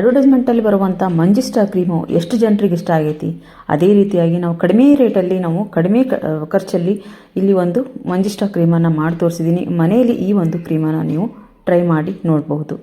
ಅಡ್ವರ್ಟೈಸ್ಮೆಂಟಲ್ಲಿ ಬರುವಂಥ ಮಂಜಿಸ್ಟಾ ಕ್ರೀಮು ಎಷ್ಟು ಜನರಿಗೆ ಇಷ್ಟ ಆಗೈತಿ? ಅದೇ ರೀತಿಯಾಗಿ ನಾವು ಕಡಿಮೆ ರೇಟಲ್ಲಿ ನಾವು ಕಡಿಮೆ ಖರ್ಚಲ್ಲಿ ಇಲ್ಲಿ ಒಂದು ಮಂಜಿಸ್ಟಾ ಕ್ರೀಮನ್ನು ಮಾಡಿ ತೋರಿಸಿದ್ದೀನಿ ಮನೆಯಲ್ಲಿ ಈ ಒಂದು ಕ್ರೀಮನ್ನು ನೀವು ಟ್ರೈ ಮಾಡಿ ನೋಡಬಹುದು.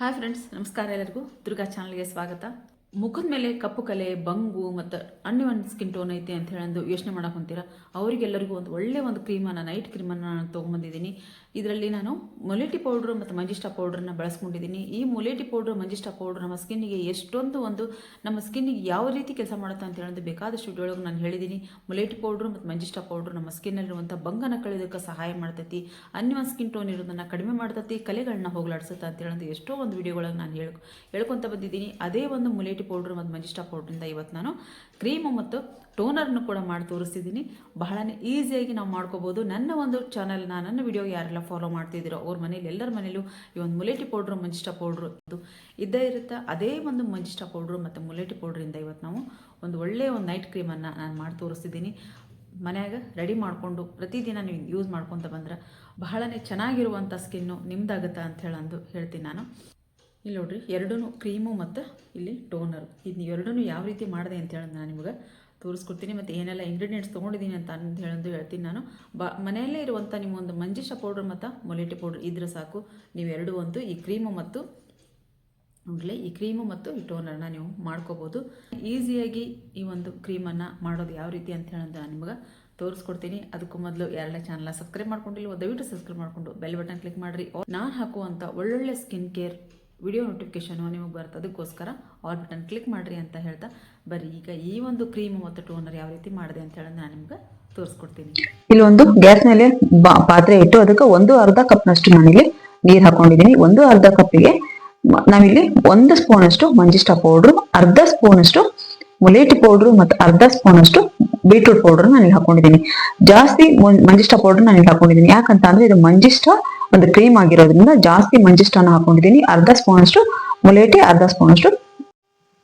ಹಾಯ್ ಫ್ರೆಂಡ್ಸ್ ನಮಸ್ಕಾರ ಎಲ್ಲರಿಗೂ. ದುರ್ಗಾ ಚಾನಲ್ಗೆ ಸ್ವಾಗತ. ಮುಖದ ಮೇಲೆ ಕಪ್ಪು ಕಲೆ, ಬಂಗು ಮತ್ತು ಅನ್ಯವನ್ ಸ್ಕಿನ್ ಟೋನ್ ಐತೆ ಅಂತ ಹೇಳಂದು ಯೋಚನೆ ಮಾಡಕ್ಕೆ ಹೊಂತೀರ? ಅವರಿಗೆಲ್ಲರಿಗೂ ಒಂದು ಒಳ್ಳೆ ಒಂದು ಕ್ರೀಮನ್ನು ನೈಟ್ ಕ್ರೀಮನ್ನು ನಾನು ತೊಗೊಂಬಂದಿದ್ದೀನಿ ಇದರಲ್ಲಿ ನಾನು ಮೊಲೆಟಿ ಪೌಡ್ರು ಮತ್ತು ಮಂಜಿಷ್ಟಾ ಪೌಡ್ರನ್ನ ಬಳಸ್ಕೊಂಡಿದ್ದೀನಿ. ಈ ಮೊಲೆಟಿ ಪೌಡ್ರು ಮಂಜಿಷ್ಟಾ ಪೌಡ್ರ್ ನಮ್ಮ ಸ್ಕಿನ್ನಿಗೆ ಎಷ್ಟೊಂದು ಒಂದು ನಮ್ಮ ಸ್ಕಿನ್ನಿಗೆ ಯಾವ ರೀತಿ ಕೆಲಸ ಮಾಡುತ್ತೆ ಅಂತ ಹೇಳೋದು ಬೇಕಾದಷ್ಟು ಒಳಗೆ ನಾನು ಹೇಳಿದ್ದೀನಿ. ಮೊಲೆಟಿ ಪೌಡ್ರು ಮತ್ತು ಮಂಜಿಷ್ಟಾ ಪೌಡ್ರು ನಮ್ಮ ಸ್ಕಿನ್ನಲ್ಲಿರುವಂಥ ಬಂಗನ ಕಳೆಯೋದಕ್ಕೆ ಸಹಾಯ ಮಾಡ್ತೈತಿ. ಅನ್ಯವನ್ ಸ್ಕಿನ್ ಟೋನ್ ಇರೋದನ್ನು ಕಡಿಮೆ ಮಾಡ್ತೈತಿ, ಕಲೆಗಳನ್ನ ಹೋಗ್ಲಾಡಿಸುತ್ತೆ ಅಂತ ಹೇಳೋದು ಎಷ್ಟೋ ಒಂದು ವಿಡಿಯೋಗಳಾಗ ನಾನು ಹೇಳ್ಕೊ, ಹೇಳ್ಕೊತ ಬಂದಿದ್ದೀನಿ. ಅದೇ ಒಂದು ಮುಲೇಟಿ ಪೌಡ್ರ್ ಮತ್ತು ಮಂಜಿಸ್ಟಾ ಪೌಡ್ರಿಂದ ಇವತ್ತು ನಾನು ಕ್ರೀಮು ಮತ್ತು ಟೋನರ್ನು ಕೂಡ ಮಾಡಿ ತೋರಿಸ್ತಿದ್ದೀನಿ ಬಹಳನೇ ಈಸಿಯಾಗಿ ನಾವು ಮಾಡ್ಕೋಬೋದು. ನನ್ನ ಒಂದು ಚಾನಲ್ನ ನನ್ನ ವಿಡಿಯೋ ಯಾರೆಲ್ಲ ಫಾಲೋ ಮಾಡ್ತಿದ್ದೀರೋ ಅವ್ರ ಮನೇಲಿ, ಎಲ್ಲರ ಮನೇಲೂ ಈ ಒಂದು ಮುಲೇಟಿ ಪೌಡ್ರು, ಮಂಜಿಸ್ಟಾ ಪೌಡ್ರು ಅದು ಇದ್ದೇ ಇರುತ್ತೆ. ಅದೇ ಒಂದು ಮಂಜಿಸ್ಟಾ ಪೌಡ್ರು ಮತ್ತು ಮುಲೇಟಿ ಪೌಡ್ರಿಂದ ಇವತ್ತು ನಾವು ಒಂದು ಒಳ್ಳೆಯ ಒಂದು ನೈಟ್ ಕ್ರೀಮನ್ನು ನಾನು ಮಾಡಿ ತೋರಿಸ್ತಿದ್ದೀನಿ ಮನ್ಯಾಗ ರೆಡಿ ಮಾಡಿಕೊಂಡು ಪ್ರತಿದಿನ ನೀವು ಯೂಸ್ ಮಾಡ್ಕೊತ ಬಂದ್ರೆ ಬಹಳನೇ ಚೆನ್ನಾಗಿರುವಂಥ ಸ್ಕಿನ್ನು ನಿಮ್ದಾಗತ್ತೆ ಅಂತ ಹೇಳಂದು ಹೇಳ್ತೀನಿ ನಾನು. ಇಲ್ಲಿ ನೋಡ್ರಿ ಎರಡೂ ಕ್ರೀಮು ಮತ್ತು ಇಲ್ಲಿ ಟೋನರು. ಇದನ್ನ ಎರಡೂ ಯಾವ ರೀತಿ ಮಾಡಿದೆ ಅಂತ ಹೇಳೋದು ನಾನು ನಿಮ್ಗೆ ತೋರಿಸ್ಕೊಡ್ತೀನಿ. ಮತ್ತು ಏನೆಲ್ಲ ಇಂಗ್ರೀಡಿಯೆಂಟ್ಸ್ ತೊಗೊಂಡಿದ್ದೀನಿ ಅಂತ ಅಂತ ಹೇಳಂದು ಹೇಳ್ತೀನಿ ನಾನು. ಬ, ಮನೆಯಲ್ಲೇ ಇರುವಂಥ ನಿಮ್ಮೊಂದು ಮಂಜಿಷ ಪೌಡ್ರ್ ಮತ್ತು ಮೊಲೆಟಿ ಪೌಡ್ರ್ ಇದ್ರೆ ಸಾಕು. ನೀವು ಅಂತೂ ಈ ಕ್ರೀಮು ಮತ್ತು ನೋಡಲಿ, ಈ ಕ್ರೀಮು ಮತ್ತು ಈ ಟೋನರ್ನ ನೀವು ಮಾಡ್ಕೋಬೋದು. ಈಸಿಯಾಗಿ ಈ ಒಂದು ಕ್ರೀಮನ್ನು ಮಾಡೋದು ಯಾವ ರೀತಿ ಅಂತ ಹೇಳೋದು ನಾನು ನಿಮ್ಗೆ ತೋರಿಸ್ಕೊಡ್ತೀನಿ. ಅದಕ್ಕೂ ಮೊದಲು ಯಾರೆಲ್ಲ ಚಾನಲ್ನ ಸಬ್ಸ್ಕ್ರೈಬ್ ಮಾಡ್ಕೊಂಡಿಲ್ಲ, ದಯವಿಟ್ಟು ಸಬ್ಸ್ಕ್ರೈಬ್ ಮಾಡಿಕೊಂಡು ಬೆಲ್ ಬಟನ್ ಕ್ಲಿಕ್ ಮಾಡಿರಿ. ನಾನು ಹಾಕುವಂಥ ಒಳ್ಳೊಳ್ಳೆ ಸ್ಕಿನ್ ಕೇರ್ ವಿಡಿಯೋ ನೋಟಿಫಿಕೇಶನು ನಿಮಗೆ ಬರುತ್ತೆ. ಅದಕ್ಕೋಸ್ಕರ ಆಲ್ ಬಟನ್ ಕ್ಲಿಕ್ ಮಾಡಿರಿ ಅಂತ ಹೇಳ್ತಾ. ಬರೀ ಈಗ ಈ ಒಂದು ಕ್ರೀಮ್ ಮತ್ತು ಟೋನರ್ ಯಾವ ರೀತಿ ಮಾಡಿದೆ ಅಂತ ಹೇಳಿ ನಾನು ನಿಮ್ಗೆ ತೋರಿಸ್ಕೊಡ್ತೀನಿ. ಇಲ್ಲಿ ಒಂದು ಗ್ಯಾಸ್ ಮೇಲೆ ಪಾತ್ರೆ ಇಟ್ಟು ಅದಕ್ಕೆ ಒಂದು ಅರ್ಧ ಕಪ್ನಷ್ಟು ನಾನಿಲ್ಲಿ ನೀರು ಹಾಕೊಂಡಿದ್ದೀನಿ. ಒಂದು ಅರ್ಧ ಕಪ್ಪಿಗೆ ನಾವಿಲ್ಲಿ ಒಂದು ಸ್ಪೂನಷ್ಟು ಮಂಜಿಷ್ಟ ಪೌಡ್ರು ಅರ್ಧ ಸ್ಪೂನ್ ಅಷ್ಟು ಮುಲೇಟಿ ಪೌಡರ್ ಮತ್ತು ಅರ್ಧ ಸ್ಪೂನ್ ಅಷ್ಟು ಬೀಟ್ರೂಟ್ ಪೌಡರ್ ನಾನು ಇಲ್ಲಿ ಹಾಕೊಂಡಿದ್ದೀನಿ. ಜಾಸ್ತಿ ಮಂಜಿಷ್ಟ ಪೌಡರ್ ನಾನು ಇಲ್ಲಿ ಹಾಕೊಂಡಿದ್ದೀನಿ. ಯಾಕಂತ ಅಂದ್ರೆ ಇದು ಮಂಜಿಷ್ಟ ಒಂದು ಕ್ರೀಮ್ ಆಗಿರೋದ್ರಿಂದ ಜಾಸ್ತಿ ಮಂಜಿಷ್ಟನ್ನು ಹಾಕೊಂಡಿದ್ದೀನಿ. ಅರ್ಧ ಸ್ಪೂನ್ ಅಷ್ಟು ಮುಲೇಟಿ ಅರ್ಧ ಸ್ಪೂನ್ ಅಷ್ಟು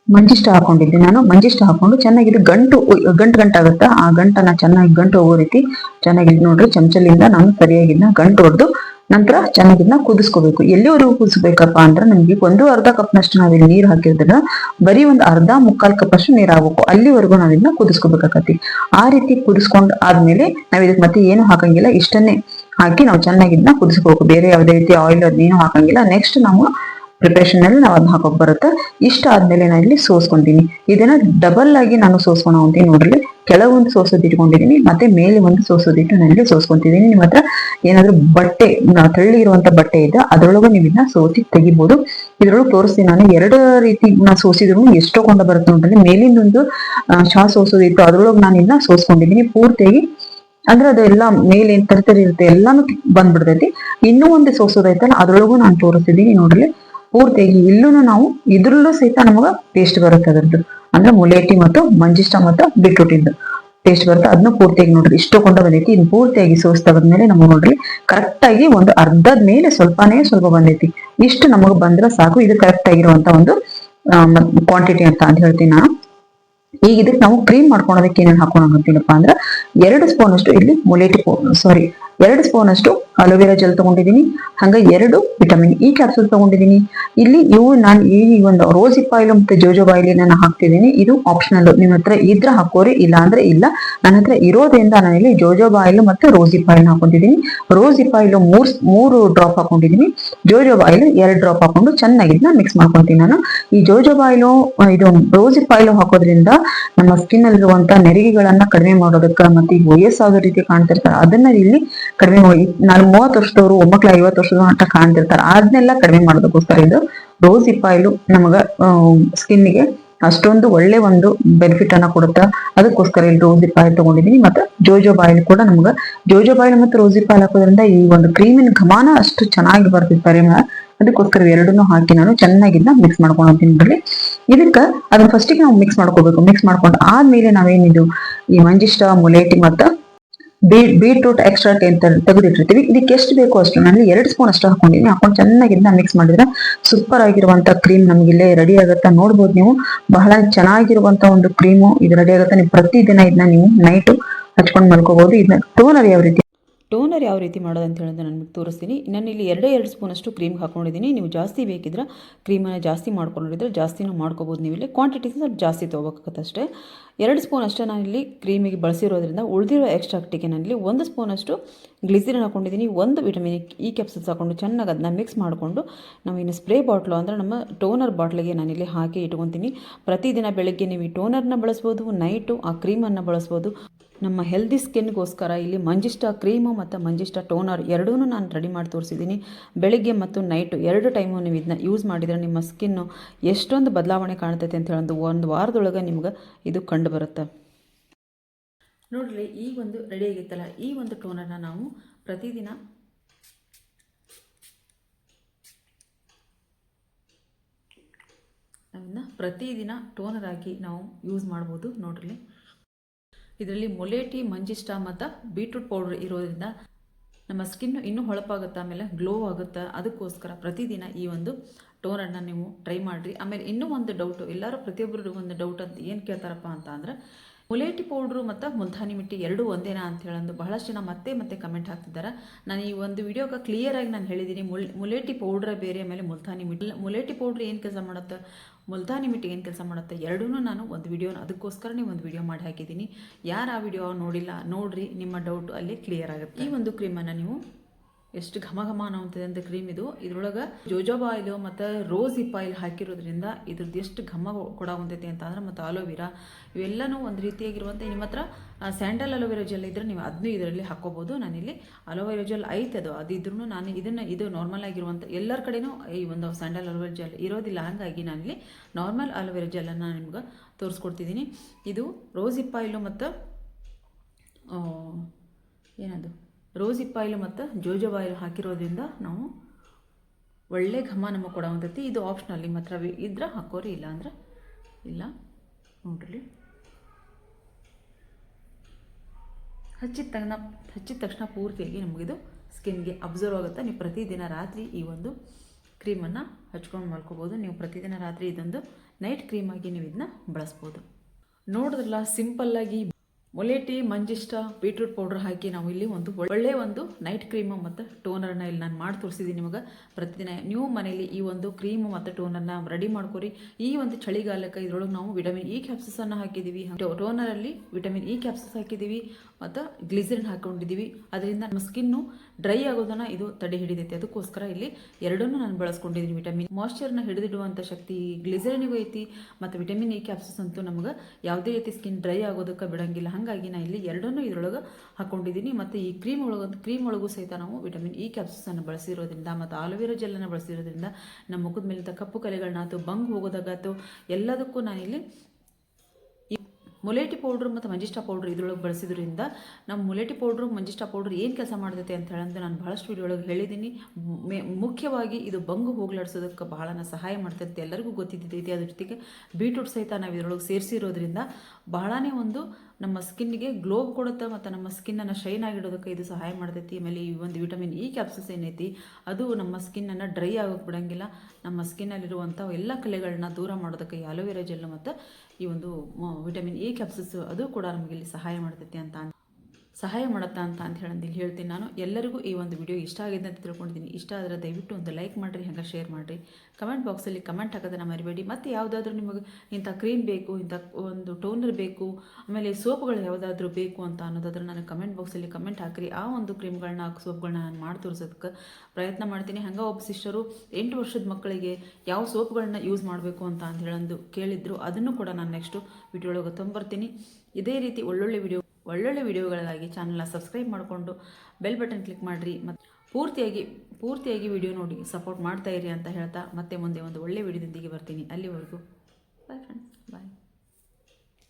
ಮಂಜಿಷ್ಟ ಹಾಕೊಂಡಿದ್ದೆ ನಾನು ಮಂಜಿಷ್ಟ ಹಾಕೊಂಡು ಚೆನ್ನಾಗಿ ಇದು ಗಂಟು ಗಂಟು ಗಂಟಾಗುತ್ತೆ ಆ ಗಂಟನ್ನ ಚೆನ್ನಾಗಿ ಗಂಟು ಹೋಗೋ ರೀತಿ ಚೆನ್ನಾಗಿ ನೋಡ್ರಿ. ಚಮಚಲಿಂದ ನಾನು ಸರಿಯಾಗಿಲ್ಲ ಗಂಟು ಹೊಡೆದು ನಂತರ ಚೆನ್ನಾಗಿದ್ನ ಕುದಿಸ್ಕೋಬೇಕು. ಎಲ್ಲಿವರೆಗೂ ಕುದಿಸ್ಬೇಕಪ್ಪ ಅಂದ್ರೆ ನಮ್ಗೆ ಒಂದು ಅರ್ಧ ಕಪ್ನಷ್ಟು ನಾವಿಲ್ಲಿ ನೀರು ಹಾಕಿದ್ರೆ ಬರೀ ಒಂದು ಅರ್ಧ ಮುಕ್ಕಾಲ್ ಕಪ್ ಅಷ್ಟು ನೀರು ಆಗ್ಬೇಕು ಅಲ್ಲಿವರೆಗೂ ನಾವಿದನ್ನ ಕುದಿಸ್ಕೋಬೇಕಾಗತ್ತಿ ಆ ರೀತಿ ಕುದಿಸ್ಕೊಂಡು ಆದ್ಮೇಲೆ ನಾವ್ ಇದಕ್ಕೆ ಮತ್ತೆ ಏನು ಹಾಕಂಗಿಲ್ಲ, ಇಷ್ಟನ್ನೇ ಹಾಕಿ ನಾವು ಚೆನ್ನಾಗಿ ಇದನ್ನ ಕುದಿಸ್ಕೋಬೇಕು. ಬೇರೆ ಯಾವುದೇ ರೀತಿ ಆಯಿಲ್ ಅದೇನು ಹಾಕಂಗಿಲ್ಲ. ನೆಕ್ಸ್ಟ್ ನಾವು ಪ್ರಿಪರೇಷನ್ನಲ್ಲಿ ನಾವು ಅದನ್ನ ಹಾಕೋಕ್ ಬರುತ್ತೆ. ಇಷ್ಟ ಆದ್ಮೇಲೆ ನಾನು ಇಲ್ಲಿ ಸೋಸ್ಕೊಂತೀನಿ. ಇದನ್ನ ಡಬಲ್ ಆಗಿ ನಾನು ಸೋಸ್ಕೋಣ ಅಂತೀನಿ ನೋಡ್ರಿ. ಕೆಳಗೊಂದು ಸೋಸೋದು ಇಟ್ಕೊಂಡಿದ್ದೀನಿ ಮತ್ತೆ ಮೇಲೆ ಒಂದು ಸೋಸೋದಿಟ್ಟು ನಾನು ಇಲ್ಲಿ ಸೋಸ್ಕೊಂತಿದ್ದೀನಿ ನಿಮ್ಮ ಹತ್ರ ಏನಾದ್ರೂ ಬಟ್ಟೆ ತೆಳ್ಳಿ ಇರುವಂತ ಬಟ್ಟೆ ಇದೆ, ಅದ್ರೊಳಗೂ ನೀವು ಸೋಸಿ ತೆಗಿಬಹುದು ಇದ್ರೊಳಗೆ ತೋರಿಸ್ತೀನಿ ನಾನು, ಎರಡು ರೀತಿ ನಾ ಸೋಸಿದ್ರು ಎಷ್ಟೋ ಕೊಂಡ ಬರುತ್ತೆ ನೋಡ್ರಿ. ಮೇಲಿಂದೊಂದು ಶಾಸ್ ಸೋಸೋದಿತ್ತು, ಅದ್ರೊಳಗೆ ನಾನು ಇದನ್ನ ಸೋಸ್ಕೊಂಡಿದ್ದೀನಿ ಪೂರ್ತಿಯಾಗಿ. ಅಂದ್ರೆ ಅದೆಲ್ಲ ಮೇಲೆ ಏನ್ ತರತರಿ ಇರುತ್ತೆ, ಎಲ್ಲಾನು ಬಂದ್ಬಿಡ್ತೈತಿ. ಇನ್ನೂ ಒಂದು ಸೋಸೋದೈತಲ್ಲ, ಅದ್ರೊಳಗೂ ನಾನು ತೋರಿಸ್ತಿದ್ದೀನಿ ನೋಡ್ರಿ. ಪೂರ್ತಿಯಾಗಿ ಇಲ್ಲೂ ನಾವು ಇದ್ರಲ್ಲೂ ಸಹಿತ ನಮಗ ಟೇಸ್ಟ್ ಬರುತ್ತೆ ಅದ್ರದ್ದು. ಅಂದ್ರೆ ಮುಲೇಟಿ ಮತ್ತು ಮಂಜಿಷ್ಟ ಮತ್ತು ಬೀಟ್ರೂಟ್ ಟೇಸ್ಟ್ ಬರುತ್ತೆ. ಅದನ್ನ ಪೂರ್ತಿಯಾಗಿ ನೋಡ್ರಿ. ಇಷ್ಟು ಕೊಂಡ ಬಂದೈತಿ ಇನ್ನು ಪೂರ್ತಿಯಾಗಿ ಸೋಸ್ ತೆಗೆದ್ಮೇಲೆ ನಮಗೆ ನೋಡ್ರಿ ಕರೆಕ್ಟ್ ಆಗಿ ಒಂದು ಅರ್ಧದ ಮೇಲೆ ಸ್ವಲ್ಪನೇ ಸ್ವಲ್ಪ ಬಂದೈತಿ. ಇಷ್ಟು ನಮಗ್ ಬಂದ್ರೆ ಸಾಕು. ಇದು ಕರೆಕ್ಟ್ ಆಗಿರುವಂತ ಒಂದು ಕ್ವಾಂಟಿಟಿ ಅಂತ ಅಂತ ಹೇಳ್ತೀನಿ ನಾನು. ಈಗ ಇದಕ್ಕೆ ನಾವು ಕ್ರೀಮ್ ಮಾಡ್ಕೊಳೋದಕ್ಕೆ ಏನೇನು ಹಾಕೋಣಂತೀನಪ್ಪ ಅಂದ್ರೆ, ಎರಡು ಸ್ಪೂನ್ ಅಷ್ಟು ಇಲ್ಲಿ ಮುಲೇಟಿ ಸಾರಿ ಎರಡು ಸ್ಪೂನ್ ಅಷ್ಟು ಅಲೋವೆರಾ ಜೆಲ್ ತಗೊಂಡಿದ್ದೀನಿ. ಹಂಗೆ ಎರಡು ವಿಟಮಿನ್ ಇ ಕ್ಯಾಪ್ಸೂಲ್ ತಗೊಂಡಿದ್ದೀನಿ. ಇಲ್ಲಿ ಇವು ನಾನು ಈ ಒಂದು ರೋಸಿ ಆಯಿಲ್ ಮತ್ತೆ ಜೋಜೋ ಬಾಯಿಲಿ ನಾನು ಹಾಕ್ತಿದ್ದೀನಿ. ಇದು ಆಪ್ಷನಲ್ ನಿಮ್ಮ ಹತ್ರ ಇದ್ರೆ ಹಾಕೋರಿ ಇಲ್ಲ ಅಂದ್ರೆ ಇಲ್ಲ. ನನ್ನ ಹತ್ರ ಇರೋದ್ರಿಂದ ನಾನು ಇಲ್ಲಿ ಜೋಜೋ ಬಾಯಿಲ್ ಮತ್ತೆ ರೋಸಿ ಆಯಿಲ್ ಹಾಕೊಂಡಿದ್ದೀನಿ. ರೋಸಿ ಆಯಿಲ್ ಮೂರ್ ಮೂರು ಡ್ರಾಪ್ ಹಾಕೊಂಡಿದ್ದೀನಿ. ಜೋಜೋ ಬಾಯಿಲ್ ಎರಡು ಡ್ರಾಪ್ ಹಾಕೊಂಡು ಚೆನ್ನಾಗಿ ಮಿಕ್ಸ್ ಮಾಡ್ಕೊತೀನಿ ನಾನು. ಈ ಜೋಜೋ ಬಾಯಿಲು ಇದು ರೋಸಿ ಆಯಿಲ್ ಹಾಕೋದ್ರಿಂದ ನಮ್ಮ ಸ್ಕಿನ್ ಅಲ್ಲಿರುವಂತ ನೆರಿಗೆಗಳನ್ನ ಕಡಿಮೆ ಮಾಡೋದಕ್ಕೆ ಮತ್ತೆ ಈಗ ವಯಸ್ಸಾಗೋ ರೀತಿ ಕಾಣ್ತಿರ್ತಾರೆ. ಅದನ್ನ ಇಲ್ಲಿ ಕಡಿಮೆ ನಾನು ಮೂವತ್ತು ವರ್ಷದವರು ಒಮ್ಮಕ್ಳು ಐವತ್ತು ವರ್ಷದ ಮಟ್ಟ ಕಾಣ್ತಿರ್ತಾರೆ. ಅದನ್ನೆಲ್ಲ ಕಡಿಮೆ ಮಾಡೋದಕ್ಕೋಸ್ಕರ ಇದು ರೋಸ್ ಆಯಿಲ್ ನಮಗ ಸ್ಕಿನ್ನಿಗೆ ಅಷ್ಟೊಂದು ಒಳ್ಳೆ ಒಂದು ಬೆನಿಫಿಟ್ ಅನ್ನ ಕೊಡುತ್ತೆ. ಅದಕ್ಕೋಸ್ಕರ ಇಲ್ಲಿ ರೋಸಿ ಆಯಿಲ್ ತಗೊಂಡಿದ್ದೀನಿ ಮತ್ತೆ ಜೋಜೋ ಬಾಯ್ಲ್ ಕೂಡ ನಮ್ಗೆ. ಜೋಜೋ ಬಾಯ್ಲ್ ಮತ್ತು ರೋಸಿಪ್ ಆಯಿಲ್ ಹಾಕೋದ್ರಿಂದ ಈ ಒಂದು ಕ್ರೀಮಿನ ಘಮಾನ ಅಷ್ಟು ಚೆನ್ನಾಗಿ ಬರ್ತಿರ್ತಾರೆ ಅದಕ್ಕೋಸ್ಕರ ಎರಡನ್ನೂ ಹಾಕಿ ನಾನು ಚೆನ್ನಾಗಿ ಇದನ್ನ ಮಿಕ್ಸ್ ಮಾಡ್ಕೊಂಡು ಬಿಡ್ರಿ ಇದಕ್ಕೆ ಅದನ್ನ ಫಸ್ಟಿಗೆ ನಾವು ಮಿಕ್ಸ್ ಮಾಡ್ಕೋಬೇಕು. ಮಿಕ್ಸ್ ಮಾಡ್ಕೊಂಡು ಆದ್ಮೇಲೆ ನಾವೇನಿದು ಈ ಮಂಜಿಷ್ಟ, ಮುಲೇಟಿ ಮತ್ತು ಬೀಟ್ರೂಟ್ ಎಕ್ಸ್ಟ್ರಾಕ್ಟ್ ಅಂತ ತೆಗೆದಿಟ್ಟಿರ್ತೀವಿ. ಇದಕ್ಕೆ ಎಷ್ಟು ಬೇಕು ಅಷ್ಟು ನಾನು ಎರಡು ಸ್ಪೂನ್ ಅಷ್ಟು ಹಾಕೊಂಡಿದ್ದೀನಿ. ಹಾಕೊಂಡು ಚೆನ್ನಾಗಿ ಇದನ್ನ ಮಿಕ್ಸ್ ಮಾಡಿದ್ರೆ ಸೂಪರ್ ಆಗಿರುವಂತ ಕ್ರೀಮ್ ನಮ್ಗೆ ಇಲ್ಲೇ ರೆಡಿ ಆಗುತ್ತೆ ನೋಡ್ಬೋದು ನೀವು. ಬಹಳ ಚೆನ್ನಾಗಿರುವಂತ ಒಂದು ಕ್ರೀಮು ಇದು ರೆಡಿ ಆಗುತ್ತೆ ನೀವು ಪ್ರತಿದಿನ ಇದನ್ನ ನೀವು ನೈಟ್ ಹಚ್ಕೊಂಡು ಮಲ್ಕೋಬಹುದು ಇದನ್ನ ಟೋನರ್ ಯಾವ ರೀತಿ ಟೋನರ್ ಯಾವ ರೀತಿ ಮಾಡೋದು ಅಂತ ಹೇಳಿದ್ರೆ ನಾನು ತೋರಿಸ್ತೀನಿ. ನಾನು ಇಲ್ಲಿ ಎರಡೇ ಎರಡು ಸ್ಪೂನಷ್ಟು ಕ್ರೀಮ್ ಹಾಕ್ಕೊಂಡಿದ್ದೀನಿ ನೀವು ಜಾಸ್ತಿ ಬೇಕಿದ್ರೆ ಕ್ರೀಮನ್ನು ಜಾಸ್ತಿ ಮಾಡ್ಕೊಂಡಿದ್ರೆ ಜಾಸ್ತಿನೂ ಮಾಡ್ಕೋಬೋದು ನೀವು ಇಲ್ಲಿ. ಕ್ವಾಂಟಿಟಿ ಸ್ವಲ್ಪ ಜಾಸ್ತಿ ತೊಗೋಬೇಕಾಗತ್ತಷ್ಟೇ ಎರಡು ಸ್ಪೂನ್ ಅಷ್ಟೇ ಇಲ್ಲಿ ಕ್ರೀಮಿಗೆ ಬಳಸಿರೋದ್ರಿಂದ ಉಳಿದಿರೋ ಎಕ್ಸ್ಟ್ರಾಕ್ಟಿಗೆ ನಾನಿಲ್ಲಿ ಒಂದು ಸ್ಪೂನಷ್ಟು ಗ್ಲಿಸಿರಿನ್ ಹಾಕೊಂಡಿದ್ದೀನಿ. ಒಂದು ವಿಟಮಿನ್ ಇ ಕ್ಯಾಪ್ಸಲ್ಸ್ ಹಾಕೊಂಡು ಚೆನ್ನಾಗಿ ಅದನ್ನ ಮಿಕ್ಸ್ ಮಾಡಿಕೊಂಡು ನಾವು ಇನ್ನು ಸ್ಪ್ರೇ ಬಾಟ್ಲು ಅಂದರೆ ನಮ್ಮ ಟೋನರ್ ಬಾಟ್ಲಿಗೆ ನಾನಿಲ್ಲಿ ಹಾಕಿ ಇಟ್ಕೊತೀನಿ. ಪ್ರತಿದಿನ ಬೆಳಗ್ಗೆ ನೀವು ಈ ಟೋನರ್ನ ಬಳಸ್ಬೋದು ನೈಟು ಆ ಕ್ರೀಮನ್ನು ಬಳಸ್ಬೋದು. ನಮ್ಮ ಹೆಲ್ದಿ ಸ್ಕಿನ್ಗೋಸ್ಕರ ಇಲ್ಲಿ ಮಂಜಿಷ್ಟ ಕ್ರೀಮು ಮತ್ತು ಮಂಜಿಷ್ಟ ಟೋನರ್ ಎರಡೂ ನಾನು ರೆಡಿ ಮಾಡಿ ತೋರಿಸಿದ್ದೀನಿ. ಬೆಳಿಗ್ಗೆ ಮತ್ತು ನೈಟು ಎರಡು ಟೈಮು ನೀವು ಇದನ್ನ ಯೂಸ್ ಮಾಡಿದರೆ ನಿಮ್ಮ ಸ್ಕಿನ್ನು ಎಷ್ಟೊಂದು ಬದಲಾವಣೆ ಕಾಣ್ತೈತೆ ಅಂತ ಹೇಳೋದು ಒಂದು ವಾರದೊಳಗೆ ನಿಮ್ಗೆ ಇದು ಕಂಡು ಬರುತ್ತೆ ನೋಡ್ರಿ, ಈ ಒಂದು ರೆಡಿ ಆಗಿತ್ತಲ್ಲ, ಈ ಒಂದು ಟೋನರ್ನ ನಾವು ಪ್ರತಿದಿನ ಅದನ್ನು ಪ್ರತಿದಿನ ಟೋನರ್ ಆಗಿ ನಾವು ಯೂಸ್ ಮಾಡ್ಬೋದು ನೋಡ್ರಿ. ಇದರಲ್ಲಿ ಮೊಲೇಟಿ ಮಂಜಿಷ್ಟ ಮತ್ತು ಬೀಟ್ರೂಟ್ ಪೌಡ್ರ್ ಇರೋದ್ರಿಂದ ನಮ್ಮ ಸ್ಕಿನ್ನು ಇನ್ನೂ ಹೊಳಪಾಗುತ್ತೆ, ಆಮೇಲೆ ಗ್ಲೋ ಆಗುತ್ತೆ. ಅದಕ್ಕೋಸ್ಕರ ಪ್ರತಿದಿನ ಈ ಒಂದು ಟೋನರ್ನ ನೀವು ಟ್ರೈ ಮಾಡಿರಿ. ಆಮೇಲೆ ಇನ್ನೂ ಒಂದು ಡೌಟು ಎಲ್ಲರೂ ಪ್ರತಿಯೊಬ್ಬರಿಗೂ ಒಂದು ಡೌಟ್ ಅಂತ ಏನು ಕೇಳ್ತಾರಪ್ಪ ಅಂತ ಅಂದರೆ ಮುಲೇಟಿ ಪೌಡ್ರು ಮತ್ತು ಮುಲ್ತಾನಿ ಮಿಟ್ಟಿ ಎರಡೂ ಒಂದೇನಾ ಅಂತ ಹೇಳಂದು ಬಹಳಷ್ಟು ಜನ ಮತ್ತೆ ಮತ್ತೆ ಕಮೆಂಟ್ ಹಾಕ್ತಿದ್ದಾರೆ. ನಾನು ಈ ಒಂದು ವಿಡಿಯೋಗೆ ಕ್ಲಿಯರಾಗಿ ನಾನು ಹೇಳಿದ್ದೀನಿ ಮುಲ್, ಮುಲೇಟಿ ಪೌಡ್ರ ಬೇರೆ ಆಮೇಲೆ ಮುಲ್ತಾನಿ ಮಿಟ್ಟಿ. ಮುಲೇಟಿ ಪೌಡ್ರ್ ಏನು ಕೆಲಸ ಮಾಡುತ್ತೆ? ಮುಲ್ತಾನಿ ಮಿಟ್ಟಿ ಏನು ಕೆಲಸ ಮಾಡುತ್ತೆ? ಎರಡೂ ನಾನು ಒಂದು ವಿಡಿಯೋನ ಅದಕ್ಕೋಸ್ಕರನೇ ಒಂದು ವಿಡಿಯೋ ಮಾಡಿ ಹಾಕಿದ್ದೀನಿ ಯಾರು ಆ ವಿಡಿಯೋ ನೋಡಿಲ್ಲ ನೋಡ್ರಿ, ನಿಮ್ಮ ಡೌಟ್ ಅಲ್ಲಿ ಕ್ಲಿಯರ್ ಆಗುತ್ತೆ. ಈ ಒಂದು ಕ್ರೀಮನ್ನು ನೀವು ಎಷ್ಟು ಘಮ ಘಮ ಅಂತ ಕ್ರೀಮ್ ಇದು. ಇದ್ರೊಳಗೆ ಜೋಜೋಬಾ ಆಯಿಲು ಮತ್ತು ರೋಸ್ ಇಪ್ ಆಯಿಲ್ ಹಾಕಿರೋದ್ರಿಂದ ಇದ್ರದ್ದು ಎಷ್ಟು ಘಮ ಕೊಡ ಹೊಂದೈತೆ ಅಂತ ಅಂದರೆ ಮತ್ತು ಅಲೋವಿರಾ ಇವೆಲ್ಲನೂ ಒಂದು ರೀತಿಯಾಗಿರುವಂಥ ನಿಮ್ಮ ಹತ್ರ ಸ್ಯಾಂಡಲ್ ಅಲೋವೆರಾ ಜೆಲ್ ಇದ್ದರೆ ನೀವು ಅದನ್ನೂ ಇದರಲ್ಲಿ ಹಾಕೋಬೋದು. ನಾನಿಲ್ಲಿ ಅಲೋವೆರಾ ಜೆಲ್ ಐತೆ ಅದು. ಅದಿದ್ರೂ ನಾನು ಇದನ್ನು, ಇದು ನಾರ್ಮಲ್ ಆಗಿರುವಂಥ ಎಲ್ಲರ ಕಡೆಯೂ ಈ ಒಂದು ಸ್ಯಾಂಡಲ್ ಅಲೋವೆರಾ ಜೆಲ್ ಇರೋದಿಲ್ಲ. ಹಾಗಾಗಿ ನಾನಿಲ್ಲಿ ನಾರ್ಮಲ್ ಅಲೋವೆರಾ ಜೆಲ್ಲನ್ನು ನಿಮ್ಗೆ ತೋರಿಸ್ಕೊಡ್ತಿದ್ದೀನಿ ಇದು ರೋಸ್ ಹಿಪ್ ಆಯಿಲು ಮತ್ತು ಏನದು? ರೋಸ್ ಹಿಪ್ ಆಯಿಲ್ ಮತ್ತು ಜೋಜೋ ಆಯಿಲ್ ಹಾಕಿರೋದ್ರಿಂದ ನಾವು ಒಳ್ಳೆ ಘಮ ನಮಗೆ ಕೊಡೋವಂಥದ್ದು ಇದು ಆಪ್ಷನಲ್ ನಿಮ್ಮ ಹತ್ರ ಇದ್ರೆ ಹಾಕೋರಿ, ಇಲ್ಲ ಅಂದ್ರೆ ಇಲ್ಲ. ನೋಡ್ರಿ. ಹಚ್ಚಿದ ತಕ್ಷಣ ಹಚ್ಚಿದ ತಕ್ಷಣ ಪೂರ್ತಿಯಾಗಿ ನಮಗಿದು ಸ್ಕಿನ್ಗೆ ಅಬ್ಸರ್ವ್ ಆಗುತ್ತೆ. ನೀವು ಪ್ರತಿದಿನ ರಾತ್ರಿ ಈ ಒಂದು ಕ್ರೀಮನ್ನು ಹಚ್ಕೊಂಡು ಮಲ್ಕೋಬೋದು ನೀವು ಪ್ರತಿದಿನ ರಾತ್ರಿ ಇದೊಂದು ನೈಟ್ ಕ್ರೀಮಾಗಿ ನೀವು ಇದನ್ನ ಬಳಸ್ಬೋದು. ನೋಡಿದ್ರಲ್ಲ, ಸಿಂಪಲ್ಲಾಗಿ ಮೊಲೇಟಿ ಮಂಜಿಷ್ಟ, ಬೀಟ್ರೂಟ್ ಪೌಡರ್ ಹಾಕಿ ನಾವು ಇಲ್ಲಿ ಒಂದು ಒಳ್ಳೆ ಒಂದು ನೈಟ್ ಕ್ರೀಮ್ ಮತ್ತು ಟೋನರ್ನ ಇಲ್ಲಿ ನಾನು ಮಾಡಿ ತೋರಿಸಿದ್ದೀನಿ ನಿಮಗೆ. ಪ್ರತಿದಿನ ನೀವು ಮನೆಯಲ್ಲಿ ಈ ಒಂದು ಕ್ರೀಮ್ ಮತ್ತು ಟೋನರ್ನ ರೆಡಿ ಮಾಡ್ಕೊರಿ. ಈ ಒಂದು ಚಳಿಗಾಲಕ್ಕೆ ಇದರೊಳಗೆ ನಾವು ವಿಟಮಿನ್ ಇ ಕ್ಯಾಪ್ಸಸನ್ನು ಹಾಕಿದ್ದೀವಿ ಟೋನರಲ್ಲಿ ವಿಟಮಿನ್ ಇ ಕ್ಯಾಪ್ಸಸ್ ಹಾಕಿದ್ದೀವಿ ಮತ್ತು ಗ್ಲಿಸರಿನ್ ಹಾಕೊಂಡಿದ್ದೀವಿ ಅದರಿಂದ ನಮ್ಮ ಸ್ಕಿನ್ನು ಡ್ರೈ ಆಗೋದನ್ನು ಇದು ತಡೆ ಹಿಡಿದೈತೆ ಅದಕ್ಕೋಸ್ಕರ ಇಲ್ಲಿ ಎರಡನ್ನೂ ನಾನು ಬಳಸ್ಕೊಂಡಿದ್ದೀನಿ ವಿಟಮಿನ್ ಮಾಯ್ಶ್ಚರ್ನ ಹಿಡಿದಿಡುವಂಥ ಶಕ್ತಿ ಗ್ಲಿಸರಿನಿಗೂ ಐತಿ. ಮತ್ತು ವಿಟಮಿನ್ ಇ ಕ್ಯಾಪ್ಸಸ್ ಅಂತೂ ನಮಗೆ ಯಾವುದೇ ರೀತಿ ಸ್ಕಿನ್ ಡ್ರೈ ಆಗೋದಕ್ಕೆ ಬಿಡಂಗಿಲ್ಲ. ಹಾಗಾಗಿ ನಾ ಇಲ್ಲಿ ಎರಡನ್ನು ಇದರೊಳಗೆ ಹಾಕೊಂಡಿದ್ದೀನಿ ಮತ್ತು ಈ ಕ್ರೀಮ್ ಒಳಗೆ ಕ್ರೀಮ್ ಒಳಗೂ ಸಹಿತ ನಾವು ವಿಟಮಿನ್ ಇ ಕ್ಯಾಪ್ಸಸನ್ನು ಬಳಸಿರೋದ್ರಿಂದ ಮತ್ತು ಆಲೋವೆರಾ ಜೆಲ್ಲನ್ನು ಬಳಸಿರೋದ್ರಿಂದ ನಮ್ಮ ಮುಖದ ಮೇಲೆ ಕಪ್ಪು ಕಲೆಗಳನ್ನಾತು ಬಂಗ್ ಹೋಗೋದಾಗತ್ತು ಎಲ್ಲದಕ್ಕೂ ನಾನಿಲ್ಲಿ ಈ ಮುಲೇಟಿ ಪೌಡ್ರ್ ಮತ್ತು ಮಂಜಿಷ್ಟ ಪೌಡ್ರ್ ಇದ್ರೊಳಗೆ ಬಳಸಿದ್ರಿಂದ ನಮ್ಮ ಮುಲೇಟಿ ಪೌಡ್ರು, ಮಂಜಿಷ್ಟ ಪೌಡ್ರ್ ಏನು ಕೆಲಸ ಮಾಡ್ತೈತೆ ಅಂತ ಹೇಳಂದ್ರೆ ನಾನು ಭಾಳಷ್ಟು ವಿಡಿಯೋ ಒಳಗೆ ಹೇಳಿದ್ದೀನಿ ಮುಖ್ಯವಾಗಿ ಇದು ಬಂಗು ಹೋಗ್ಲಾಡ್ಸೋದಕ್ಕೆ ಬಹಳ ಸಹಾಯ ಮಾಡ್ತೈತೆ. ಎಲ್ಲರಿಗೂ ಗೊತ್ತಿದ್ದೈತಿ ಅದ್ರ ಜೊತೆಗೆ ಬೀಟ್ರೂಟ್ ಸಹಿತ ನಾವು ಇದರೊಳಗೆ ಸೇರಿಸಿರೋದ್ರಿಂದ ಬಹಳನೇ ಒಂದು ನಮ್ಮ ಸ್ಕಿನ್ಗೆ ಗ್ಲೋ ಕೊಡುತ್ತೆ ಮತ್ತು ನಮ್ಮ ಸ್ಕಿನ್ನನ್ನು ಶೈನ್ ಆಗಿಡೋದಕ್ಕೆ ಇದು ಸಹಾಯ ಮಾಡ್ತೈತಿ. ಆಮೇಲೆ ಈ ಒಂದು ವಿಟಮಿನ್ ಇ ಕ್ಯಾಪ್ಸಸ್ ಏನೈತಿ, ಅದು ನಮ್ಮ ಸ್ಕಿನ್ನನ್ನು ಡ್ರೈ ಆಗೋಕೆ ಬಿಡೋಂಗಿಲ್ಲ. ನಮ್ಮ ಸ್ಕಿನ್ನಲ್ಲಿರುವಂಥ ಎಲ್ಲ ಕಲೆಗಳನ್ನ ದೂರ ಮಾಡೋದಕ್ಕೆ ಈ ಅಲೋವೆರಾ ಜೆಲ್ಲು ಮತ್ತು ಈ ಒಂದು ವಿಟಮಿನ್ ಎ ಕ್ಯಾಪ್ಸಸ್ ಅದು ಕೂಡ ನಮಗೆ ಇಲ್ಲಿ ಸಹಾಯ ಮಾಡ್ತೈತಿ ಅಂತ ಸಹಾಯ ಮಾಡುತ್ತಾ ಅಂತ ಅಂತ ಹೇಳಂದು ಇಲ್ಲಿ ಹೇಳ್ತೀನಿ ನಾನು. ಎಲ್ಲರಿಗೂ ಈ ಒಂದು ವಿಡಿಯೋ ಇಷ್ಟ ಆಗಿದೆ ಅಂತ ತಿಳ್ಕೊಂಡಿದ್ದೀನಿ. ಇಷ್ಟ ಆದರೆ ದಯವಿಟ್ಟು ಒಂದು ಲೈಕ್ ಮಾಡಿರಿ, ಹೆಂಗೆ ಶೇರ್ ಮಾಡಿರಿ. ಕಮೆಂಟ್ ಬಾಕ್ಸಲ್ಲಿ ಕಮೆಂಟ್ ಹಾಕೋದನ್ನು ಮರಿಬೇಡಿ. ಮತ್ತು ಯಾವುದಾದ್ರೂ ನಿಮಗೆ ಇಂಥ ಕ್ರೀಮ್ ಬೇಕು, ಇಂಥ ಒಂದು ಟೋನರ್ ಬೇಕು, ಆಮೇಲೆ ಸೋಪ್ಗಳು ಯಾವುದಾದ್ರೂ ಬೇಕು ಅಂತ ಅನ್ನೋದಾದ್ರೆ ನಾನು ಕಮೆಂಟ್ ಬಾಕ್ಸಲ್ಲಿ ಕಮೆಂಟ್ ಹಾಕಿರಿ. ಆ ಒಂದು ಕ್ರೀಮ್ಗಳನ್ನ ಸೋಪ್ಗಳನ್ನ ನಾನು ಮಾಡಿ ತೋರಿಸೋದಕ್ಕೆ ಪ್ರಯತ್ನ ಮಾಡ್ತೀನಿ. ಹಂಗೆ ಒಬ್ಬ ಸಿಸ್ಟರು ಎಂಟು ವರ್ಷದ ಮಕ್ಕಳಿಗೆ ಯಾವ ಸೋಪ್ಗಳನ್ನ ಯೂಸ್ ಮಾಡಬೇಕು ಅಂತ ಅಂತ ಹೇಳಂದು ಕೇಳಿದ್ರು. ಅದನ್ನು ಕೂಡ ನಾನು ನೆಕ್ಸ್ಟು ವಿಡಿಯೋ ಒಳಗೆ ತೊಂಬರ್ತೀನಿ ಇದೇ ರೀತಿ ಒಳ್ಳೊಳ್ಳೆ ವಿಡಿಯೋ ಒಳ್ಳೊಳ್ಳೆ ವಿಡಿಯೋಗಳಿಗಾಗಿ ಚಾನಲ್ನ ಸಬ್ಸ್ಕ್ರೈಬ್ ಮಾಡಿಕೊಂಡು ಬೆಲ್ ಬಟನ್ ಕ್ಲಿಕ್ ಮಾಡಿರಿ ಮತ್ತು ಪೂರ್ತಿಯಾಗಿ ಪೂರ್ತಿಯಾಗಿ ವಿಡಿಯೋ ನೋಡಿ ಸಪೋರ್ಟ್ ಮಾಡ್ತಾ ಇರಿ ಅಂತ ಹೇಳ್ತಾ ಮತ್ತೆ ಮುಂದೆ ಒಂದು ಒಳ್ಳೆ ವಿಡಿಯೋದೊಂದಿಗೆ ಬರ್ತೀನಿ. ಅಲ್ಲಿವರೆಗೂ ಬಾಯ್ ಫ್ರೆಂಡ್ಸ್ ಬಾಯ್